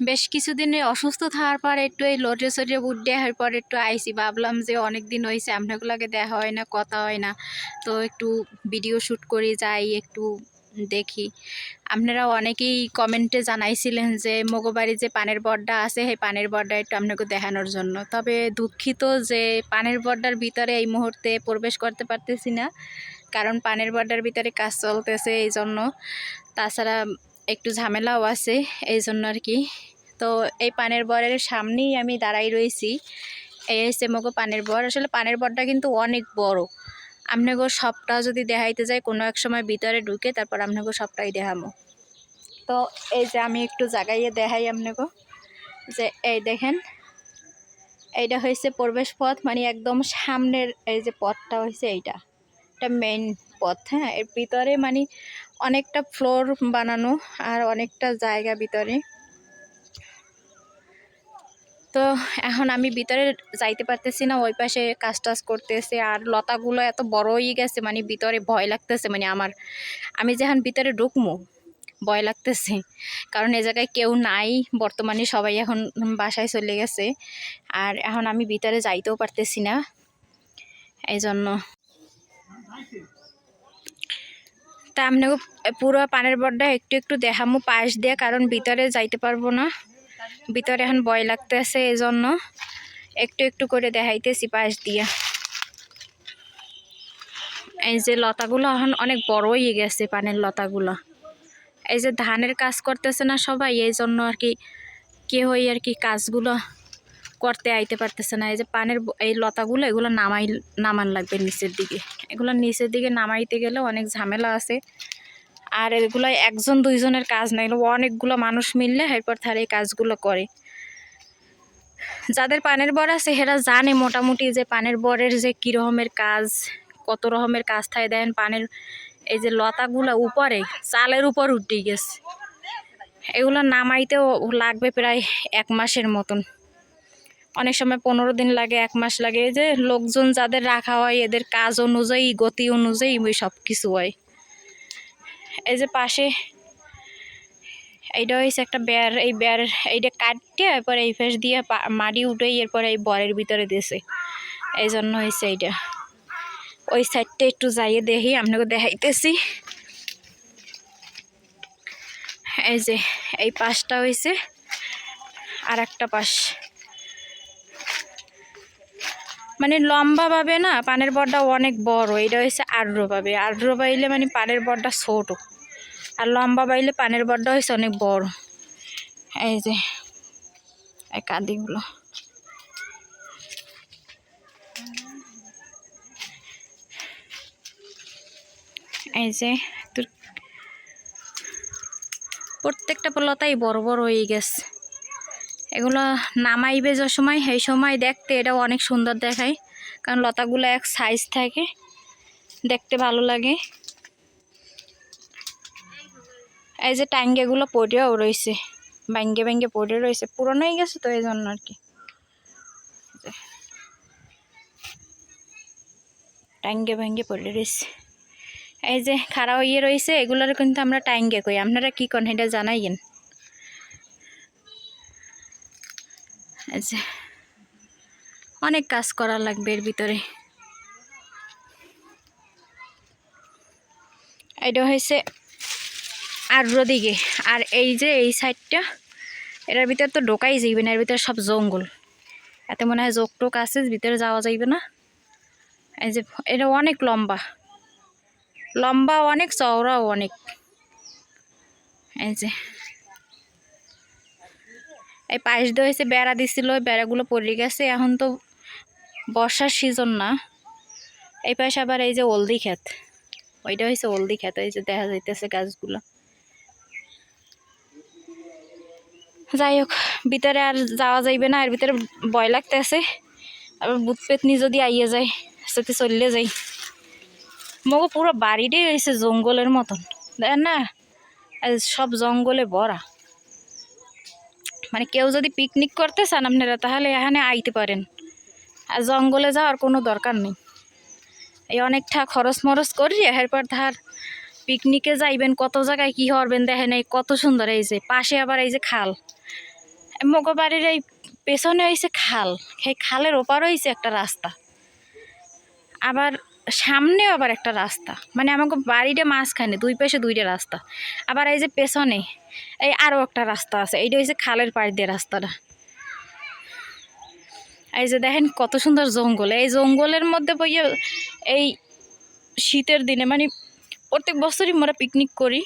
বেশ কিছুদিনে অসুস্থ থাকার পর একটু এই লোটে সোটে উঠে হওয়ার পর একটু আইসি। ভাবলাম যে অনেক দিন হয়েছে আপনাগুলোকে দেখা হয় না, কথা হয় না। তো একটু ভিডিও শ্যুট করে, যাই, একটু দেখি। আপনারা অনেকেই কমেন্টে জানাইছিলেন যে মগবাড়ি যে পানের বড্ডা আছে, সেই পানের বড্ডা একটু আপনাকে দেখানোর জন্য। তবে দুঃখিত যে, পানের বড্ডার ভিতরে এই মুহূর্তে প্রবেশ করতে পারতেছি না। কারণ পানের বড্ডার ভিতরে কাজ চলতেছে এই জন্য তাছাড়া একটু ঝামেলাও আছে এই জন্য আর কি তো এই পানের বরের সামনেই আমি দাঁড়াই রয়েছি। এই হচ্ছে মগো পানের বর। আসলে পানের বরটা কিন্তু অনেক বড়। আপনাকে সবটা যদি দেখাইতে যাই, কোনো এক সময় ভিতরে ঢুকে তারপর আপনাকে সবটাই দেখামো। তো এই যে আমি একটু জাগাইয়ে দেখাই আপনাকে যে এই দেখেন, এইটা হয়েছে প্রবেশ পথ মানে একদম সামনের এই যে পথটা হয়েছে এইটা। এটা মেইন পথ হ্যাঁ? এর ভিতরে মানে অনেকটা ফ্লোর বানানো আর অনেকটা জায়গা ভিতরে। তো এখন আমি ভিতরে যাইতে পারতেছি না, ওই পাশে কাজ টাজ করতেছে আর লতাগুলো এত বড় হয়ে গেছে মানে ভিতরে ভয় লাগতেছে মানে আমার। আমি যখন ভিতরে ঢুকমো, ভয় লাগতেছে, কারণ এ জায়গায় কেউ নাই, বর্তমানে সবাই এখন বাসায় চলে গেছে আর এখন আমি ভিতরে যাইতেও পারতেছি না এই জন্য তা আপনাকে পুরো পানের বড্ডা একটু একটু দেখামো পাশ দিয়ে, কারণ ভিতরে যাইতে পারব না। ভিতরে এখন ভয় লাগতেছে এই জন্য একটু একটু করে দেখাইতেছি পাশ দিয়ে। এই যে লতাগুলো এখন অনেক বড় হয়ে গেছে পানের লতাগুলো। এই যে ধানের কাজ করতেছে না সবাই এই জন্য আর কি কেউই আর কি কাজগুলো করতে আইতে পারতেছে না। এই যে পানের এই লতাগুলো, এগুলো নামাই, নামান লাগবে নিচের দিকে। এগুলো নিচের দিকে নামাইতে গেলে অনেক ঝামেলা আছে। আর এগুলো একজন দুইজনের কাজ না, এগুলো অনেকগুলো মানুষ মিললে এরপর তারা এই কাজগুলো করে। যাদের পানের বর আছে সেরা জানে মোটামুটি যে পানের বরের যে কী রকমের কাজ, কত রকমের কাজ থাকে। দেন পানের এই যে লতাগুলো উপরে, চালের উপর উঠে গেছে। এগুলো নামাইতেও লাগবে প্রায় এক মাসের মতন। অনেক সময় পনেরো দিন লাগে, এক মাস লাগে। এই যে লোকজন যাদের রাখা হয়, এদের কাজ অনুযায়ী, গতি অনুযায়ী ওই সব কিছু হয়। এই যে পাশে এইটা হয়েছে একটা বের এই বের এইটা কাটতে এরপর এই ফেস দিয়ে মাটি উঠে এরপর এই বরের ভিতরে দিয়েছে। এই জন্য হয়েছে এইটা। ওই সাইডটা একটু যাইয়ে দেখি, আপনাকে দেখাইতেছি। এই যে এই পাশটা হয়েছে আর একটা পাশ। মানে লম্বাভাবে না, পানের বড়টা অনেক বড় এটা হচ্ছে আর্দ্র পাবে আর্দ্র পাইলে মানে পানের বড়টা ছোট। আর লম্বা পাইলে পানের বড়টা হয়েছে অনেক বড়। এই যে এই কাঁদিগুলো এই যে, তোর প্রত্যেকটা লতাই বড় বড় হয়ে গেছে। এগুলো নামাইবে যে সময়, সেই সময় দেখতে এটাও অনেক সুন্দর দেখায়। কারণ লতাগুলো এক সাইজ থাকে, দেখতে ভালো লাগে। এই যে টাঙ্গেগুলো পড়েও রয়েছে ব্যাঙ্গে ব্যাঙ্গে পড়ে রয়েছে, পুরনো হয়ে গেছে তো এই জন্য আর কি। টাঙ্গে ভেঙ্গে পড়ে রয়েছে। এই যে খাড়া হইয়ে রয়েছে, এগুলোর কিন্তু আমরা টাঙ্গে কই, আপনারা কী করেন, এটা জানাইয়েন। যে, অনেক কাজ করা লাগবে এর ভিতরে। এটা হয়েছে আর্দ্র দিকে আর এই যে এই সাইডটা, এটার ভিতরে তো ঢোকাই যাইবে না, এর ভিতরে সব জঙ্গল। এতে মনে হয় জোক টোক আছে, ভিতরে যাওয়া যাইবে না। এই যে, এটা অনেক লম্বা। লম্বা অনেক, চওড়াও অনেক। এই যে এই পাশ দিয়ে হয়েছে বেড়া দিছিল ওই বেড়াগুলো পড়ে গেছে, এখন তো বর্ষার সিজন না। এই পাশে আবার এই যে হলদি ক্ষেত, ওইটা হয়েছে হলদি ক্ষেত, এই যে দেখা যাইতেছে গাছগুলো। যাই হোক, ভিতরে আর যাওয়া যাইবে না, এর ভিতরে ভয় লাগতেছে। আবার বুথ পেতনি যদি আইয়ে যায়, সাথে চললে যাই। মগো পুরো বাড়িটাই হয়েছে জঙ্গলের মতন দেখেন না সব জঙ্গলে ভরা। মানে কেউ যদি পিকনিক করতে চান আপনারা, তাহলে এখানে আইতে পারেন। আর জঙ্গলে যাওয়ার কোনো দরকার নেই। এই অনেকটা খরচ মরচ করি, এরপর ধার পিকনিকে যাইবেন, কত জায়গায় কী করবেন দেখেন, এই কত সুন্দর, এই যে পাশে আবার এই যে খাল। মগো এই পেছনে হয়েছে খাল, সেই খালের ওপারও হয়েছে একটা রাস্তা। আবার সামনেও আবার একটা রাস্তা। মানে আমাকে বাড়িটা মাঝখানে, দুই পাশে দুইটা রাস্তা। আবার এই যে পেছনে, এই আরও একটা রাস্তা আছে। এইটা হচ্ছে খালের পাড় দিয়ে রাস্তাটা। এই যে দেখেন কত সুন্দর জঙ্গল। এই জঙ্গলের মধ্যে বইয়ে এই শীতের দিনে মানে প্রত্যেক বছরই আমরা পিকনিক করি।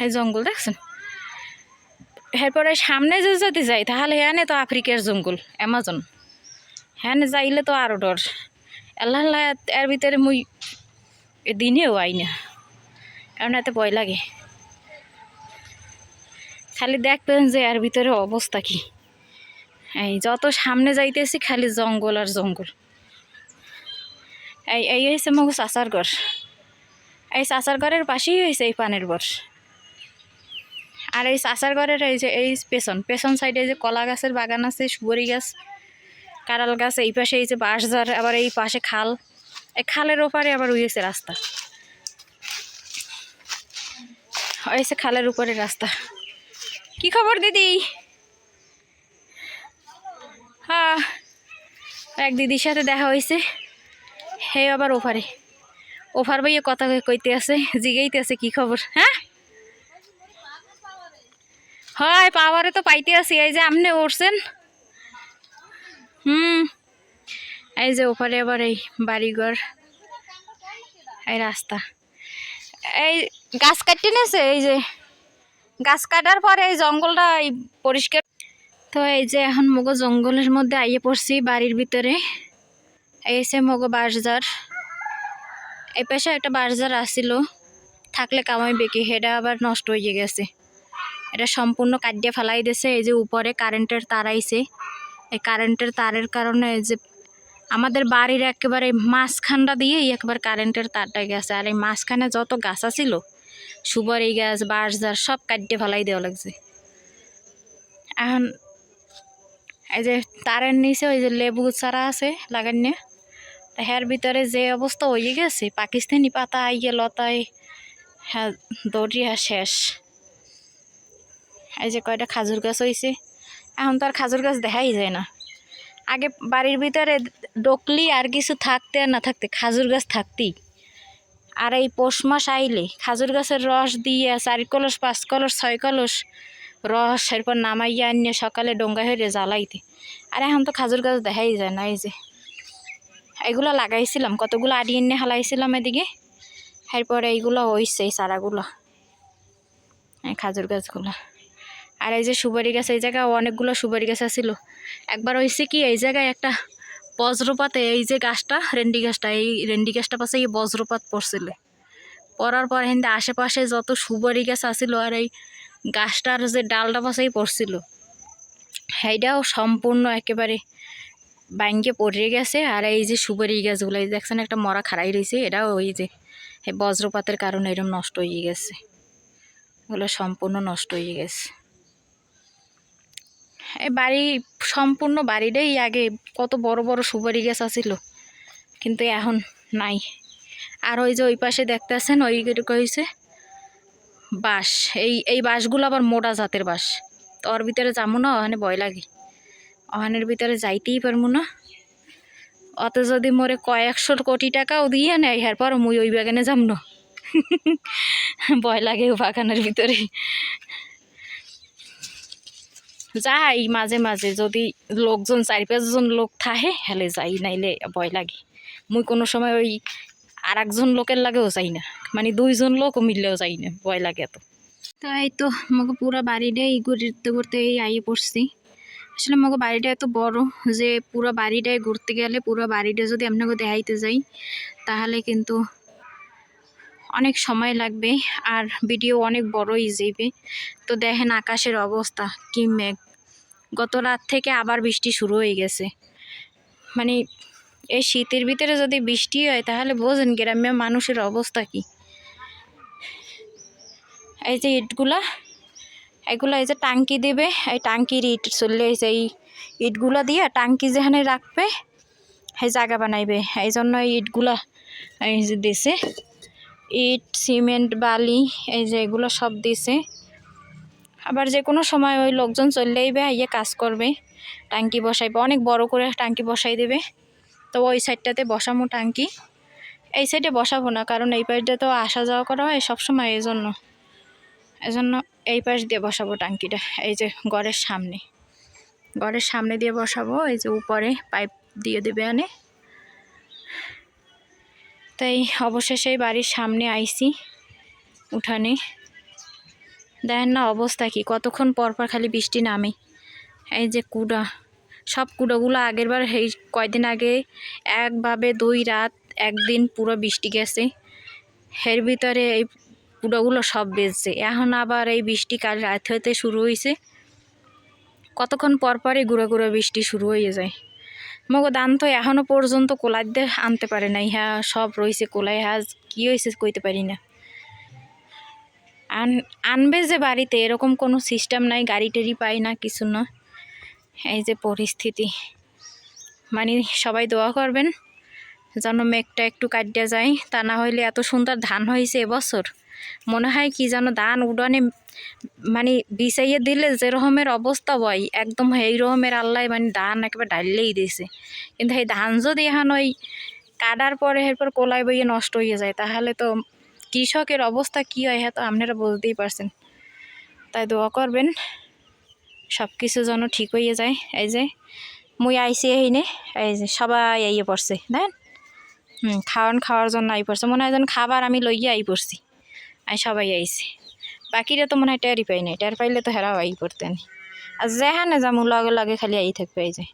এই জঙ্গল দেখছেন? এরপরে সামনে যে যদি যাই, তাহলে হ্যাঁ তো আফ্রিকার জঙ্গল, অ্যামাজন। হ্যাঁ যাইলে তো আরও ডর। আল্লাহ আল্লাহ এর ভিতরে মুই দিনেও আই না কারণ এতে ভয় লাগে। খালি দেখবেন যে এর ভিতরে অবস্থা কি। এই যত সামনে যাইতেছি খালি জঙ্গল আর জঙ্গল। এই এই হয়েছে মগু চাচার ঘর। এই চাচার ঘরের পাশেই হয়েছে এই পানের বর। আর এই চাচার ঘরের এই যে, এই পেছন পেছন সাইডে যে কলা গাছের বাগান আছে সুবরি গাছ কাঁড়াল গাছ, এই পাশে এই যে বাঁশঝাড় আবার এই পাশে খাল। এই খালের ওপারে আবার উইয়েছে রাস্তা। হয়েছে খালের উপরে রাস্তা। কি খবর দিদি? হ্যাঁ এক দিদির সাথে দেখা হয়েছে হে আবার ওপারে। ওপার বইয়ে কথা কইতে আছে, জিগাইতে আছে, কি খবর? হ্যাঁ? হয়, পাওয়ারে তো পাইতে আছি, এই যে আপনি উঠছেন। হুম। এই যে ওপারে আবার এই বাড়িঘর, এই রাস্তা। এই গাছ কাটতে নেছে, এই যে গাছ কাটার পরে এই জঙ্গলটা এই পরিষ্কার। তো এই যে এখন মগো জঙ্গলের মধ্যে আইয়ে পড়ছি বাড়ির ভিতরে। এই সে মগো বাঁশঝার এই পাশে একটা বাঁশঝার আসছিল থাকলে কামাই বেকি হেডা আবার নষ্ট হয়ে গেছে। এটা সম্পূর্ণ কাটিয়ে ফেলাই দিয়েছে, এই যে উপরে কারেন্টের তার আইছে। এই কারেন্টের তারের কারণে এই যে আমাদের বাড়ির একেবারে মাঝখানটা দিয়েই একবার কারেন্টের তারটা গেছে। আর এই মাঝখানে যত গাছ আছিল, সুপারি গাছ বাঁশঝাড় সব কাটিয়ে ফেলাই দেওয়া লাগছে। এখন এই যে তারের নিচে ওই যে লেবু চারা আছে লাগান্য হের ভিতরে যে অবস্থা হয়ে গেছে, পাকিস্তানি পাতা আইয়ে লতায় হ্যাঁ দৌড়িয়া শেষ। এই যে কয়টা খাজুর গাছ হয়েছে এখন তো আর খাজুর গাছ দেখাই যায় না। আগে বাড়ির ভিতরে ডকলি আর কিছু থাকতে আর না থাকতে, খাজুর গাছ থাকতেই। আর এই পৌষ মাস আইলে খাজুর গাছের রস দিয়ে চার কলস পাঁচ কলস ছয় কলস রস এরপর নামাইয়া আনিয়ে সকালে ডোঙ্গা হয়ে জ্বালাইতে। আর এখন তো খাজুর গাছ দেখাই যায় না, এই যে। এগুলো লাগাইছিলাম, কতগুলো আড়ি এনে হালাইছিলাম এদিকে। এরপরে এইগুলো হইছে, এই চারাগুলো খাজুর গাছগুলো। আর এই যে সুপারি গাছ, এই জায়গায় অনেকগুলো সুপারি গাছ আছিল। একবার হয়েছে কি, এই জায়গায় একটা বজ্রপাতে এই যে গাছটা, রেন্ডি গাছটা, এই রেন্ডি গাছটা পাশে এই বজ্রপাত পড়ছিল। পড়ার পর হিন্দে আশেপাশে যত সুপারি গাছ আছিল আর এই গাছটার যে ডালটা পাশেই পড়ছিল, সেইটাও সম্পূর্ণ একেবারে ব্যাঙ্গে পড়ে গেছে। আর এই যে সুপারি গাছগুলো, এই দেখছেন একটা মরা খাড়াই রয়েছে, এটাও ওই যে বজ্রপাতের কারণে এরকম নষ্ট হয়ে গেছে। এগুলো সম্পূর্ণ নষ্ট হয়ে গেছে। এই বাড়ি, সম্পূর্ণ বাড়িটাই আগে কত বড় বড় সুপারি গাছ আছিল। কিন্তু এখন নাই। আর ওই যে ওই পাশে দেখতেছেন, ওই হয়েছে বাঁশ। এই এই বাঁশগুলো আবার মোটা জাতের বাঁশ। তো ওর ভিতরে যাব না, ওখানে ভয় লাগে। ওখানের ভিতরে যাইতেই পারব না। অত যদি মোরে কয়েকশো কোটি টাকাও দিয়ে নেয়, এরপর মুই ওই বাগানে যাম না। ভয় লাগে বাগানের ভিতরে। যাই মাঝে মাঝে যদি লোকজন চার পাঁচজন লোক থাহে হেলে যাই, নাইলে ভয় লাগে। মুই কোনো সময় ওই আর একজন লোকের লাগেও যাই না। মানে দুইজন লোকও মিললেও যাই না, ভয় লাগে এত। তো এই তো, আমাকে পুরো বাড়িটাই ঘুরতে ঘুরতে এই আইয়ে পড়ছি। আসলে আমাকে বাড়িটা এত বড় যে পুরো বাড়িটায় ঘুরতে গেলে পুরো বাড়িটা যদি আপনাকে দেখাইতে যাই, তাহলে কিন্তু অনেক সময় লাগবে আর ভিডিও অনেক বড়ই যাবে তো দেখেন আকাশের অবস্থা, কি মেঘ। গত রাত থেকে আবার বৃষ্টি শুরু হয়ে গেছে। মানে এই শীতের ভিতরে যদি বৃষ্টি হয়, তাহলে বোঝেন গ্রামে মানুষের অবস্থা কি। এই যে ইটগুলা, এগুলো এই যে টাঙ্কি দেবে, এই টাঙ্কির ইট চললে এই যে এই ইটগুলা দিয়ে টাঙ্কি যেখানে রাখবে, এই জায়গা বানাইবে। এই জন্য এই ইটগুলা এই যে দিছে। ইট, সিমেন্ট, বালি, এই যে এগুলো সব দিছে। আবার যে কোনো সময় ওই লোকজন চললেই বে ইয়ে কাজ করবে, টাঙ্কি বসাইবে, অনেক বড় করে টাঙ্কি বসাই দেবে। তো ওই সাইডটাতে বসামো টাঙ্কি। এই সাইডে বসাবো না, কারণ এই পাশটা তো আসা যাওয়া করা হয় সবসময় এই জন্য এজন্য এই পাশ দিয়ে বসাবো টাঙ্কিটা, এই যে ঘরের সামনে। ঘরের সামনে দিয়ে বসাবো, এই যে উপরে পাইপ দিয়ে দেবে আনে তাই অবশেষে বাড়ির সামনে আইছি উঠানে। দেখেন না অবস্থা কি, কতক্ষণ পর পর খালি বৃষ্টি নামে। এই যে কুড়া, সব কুড়োগুলো আগের বার এই কয়দিন আগে একভাবে দুই রাত, একদিন পুরো বৃষ্টি গেছে। এর ভিতরে এই কুড়োগুলো সব বেজছে এখন আবার এই বৃষ্টি কাল রাত হইতে শুরু হয়েছে কতক্ষণ পর পরই গুঁড়ো গুঁড়ো বৃষ্টি শুরু হয়ে যায়। মগো দান তো এখনও পর্যন্ত কোলাই দিয়ে আনতে পারে নাই হ্যাঁ সব রয়েছে কোলাই হ্যাঁ কি হয়েছে কইতে পারি না। আন, আনবে যে বাড়িতে, এরকম কোনো সিস্টেম নাই, গাড়ি টাড়ি পাই না, কিছু না। এই যে পরিস্থিতি। মানে সবাই দোয়া করবেন, যেন মেঘটা একটু কাটিয়া যায়, তা না হইলে এত সুন্দর ধান হয়েছে এবছর। মনে হয় কি যেন ধান উডানে মানে বিছাইয়ে দিলে যেরকমের অবস্থা হয়, একদম এই রকমের আল্লাহ মানে ধান একেবারে ডাললেই দিয়েছে কিন্তু সেই ধান যদি এখন ওই কাটার পরে এরপর কোলাই বইয়ে নষ্ট হয়ে যায়, তাহলে তো কৃষকের অবস্থা কি হয় হ্যাঁ তো আপনারা বলতেই পারছেন। তাই দোয়া করবেন সব কিছু যেন ঠিক হয়ে যায়। এই যে মুই আইসি এইনে এই যে সবাই আইয়ে পড়ছে, দেন? হুম, খাওয়ান খাওয়ার জন্য আই পড়ছে, মনে হয় যেন খাবার আমি লইয়ে আই পড়ছি। আই সবাই আইছে। বাকিরা তো মনে হয় টেরই পাই নাই। টের পাইলে তো হেরাও আই পড়তেন আর যেখানে যামু, লগে লগে খালি আই থাকবে এই যে।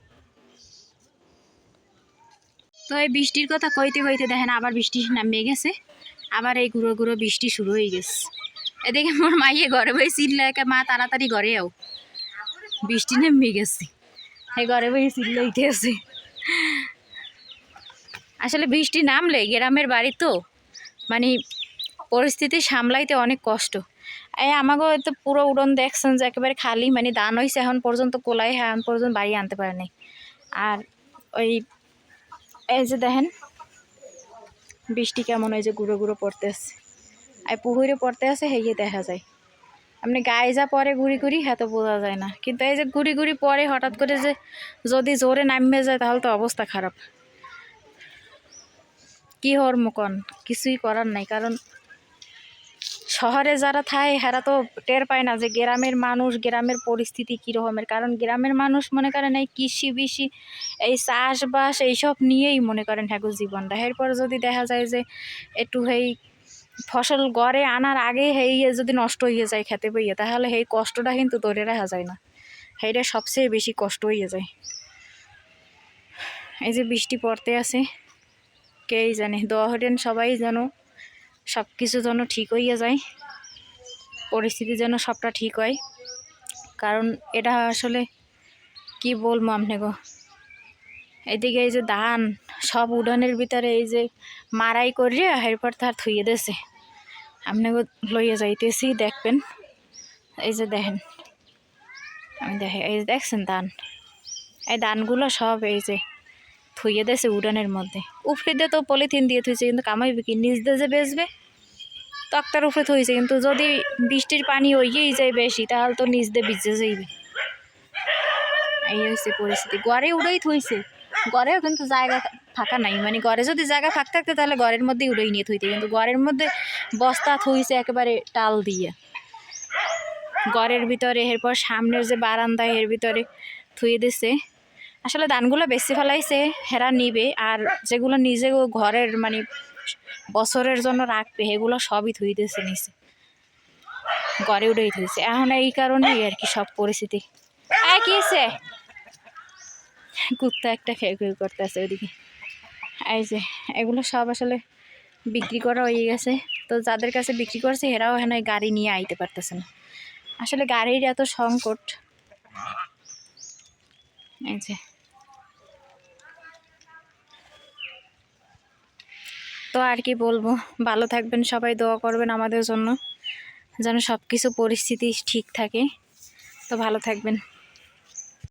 তো এই বৃষ্টির কথা কইতে কইতে দেখেন আবার বৃষ্টি নামিয়ে গেছে। আবার এই গুঁড়ো গুঁড়ো বৃষ্টি শুরু হয়ে গেছে। এদিকে মোর মাইয়ে ঘরে বই চিল্লা একে, মা, তাড়াতাড়ি ঘরে আও। বৃষ্টি নেমে গেছে। এই ঘরে বই চিল্লাইতে আছে। আসলে বৃষ্টি নামলে, গ্রামের বাড়ি তো মানে পরিস্থিতি সামলাইতে অনেক কষ্ট। এই আমাকেও তো পুরো উড়ন দেখছেন যে একেবারে খালি মানে দান হয়েছে এখন পর্যন্ত কোলাই হ্যাঁ এখন পর্যন্ত বাড়ি আনতে পারে নাই। আর ওই, এই যে দেখেন, বৃষ্টি কেমন ওই যে গুঁড়ো গুঁড়ো পড়তে আছে আর পুকুরে পড়তে আছে হেয়ে দেখা যায়। আপনি গায়ে যা পরে ঘুরি ঘুরি হ্যাঁ তো বোঝা যায় না। কিন্তু এই যে ঘুরি ঘুরি পরে হঠাৎ করে যে যদি জোরে নামবে যায়, তাহলে তো অবস্থা খারাপ। কি হর মুকন, কিছুই করার নাই, কারণ শহরে যারা থাকে, হেরা তো টের পায় না যে গ্রামের মানুষ, গ্রামের পরিস্থিতি কী রকমের কারণ গ্রামের মানুষ মনে করেন এই কৃষি বিষি, এই চাষবাস, এইসব নিয়েই মনে করেন হ্যাগো জীবনটা। এরপর যদি দেখা যায় যে একটু এই ফসল গড়ে আনার আগে হেই যদি নষ্ট হয়ে যায় খেতে বইয়ে তাহলে সেই কষ্টটা কিন্তু ধরে রাখা যায় না। সেইটা সবচেয়ে বেশি কষ্ট হয়ে যায়। এই যে বৃষ্টি পড়তে আছে কেই জানে, দোয়া হরেন সবাই যেন সব কিছু যেন ঠিক হইয়া যায়, পরিস্থিতি যেন সবটা ঠিক হয়। কারণ এটা আসলে কি বলব আপনি গো এদিকে এই যে ধান, সব উড়ানের ভিতরে এই যে মারাই করিয়া এরপর তার থুয়ে দেছে। আপনাকে লইয়া যাইতেছি, দেখবেন। এই যে দেখেন, আমি দেখে এই যে দেখছেন ধান? এই ধানগুলো সব এই যে থুইয়ে দেছে উড়ানের মধ্যে। দিয়ে তো পলিথিন দিয়ে থুইছে, কিন্তু কামাইবে কি? দিয়ে যে বেচবে, তক্তার উপরে থইছে, কিন্তু যদি বৃষ্টির পানি হইয়েই যায় বেশি, তাহলে তো নিচ দিয়ে ভিজে যাইবে। এই হয়েছে পরিস্থিতি। গড়ে উড়েই থইছে। গড়েও কিন্তু জায়গা ফাঁকা নাই। মানে ঘরে যদি জায়গা ফাঁক থাকতে, তাহলে ঘরের মধ্যেই উড়েই নিয়ে থইতে কিন্তু ঘরের মধ্যে বস্তা থইছে একেবারে টাল দিয়ে। ঘরের ভিতরে, এরপর সামনের যে বারান্দা এর ভিতরে থুয়ে দিছে। আসলে ধানগুলো বেশি ফেলাইছে, হেরা নিবে আর যেগুলো নিজে ঘরের মানে বছরের জন্য রাখবে এগুলো সবই ধুই দিয়েছে নিচে। ঘরে উঠেই ধুইছে এখন এই কারণেই আর কি সব পরিস্থিতি। কি হইছে? কুত্তা একটা খেয়ে খেয়ে করতে আছে ওইদিকে। এই যে, এগুলো সব আসলে বিক্রি করা হয়ে গেছে। তো যাদের কাছে বিক্রি করছে এরাও এখানে গাড়ি নিয়ে আইতে পারতেছে না। আসলে গাড়ির এত সংকট। এই যে। তো আর কি বলব, ভালো থাকবেন, সবাই দোয়া করবেন আমাদের জন্য, যেন সব কিছু পরিস্থিতি ঠিক থাকে। তো ভালো থাকবেন।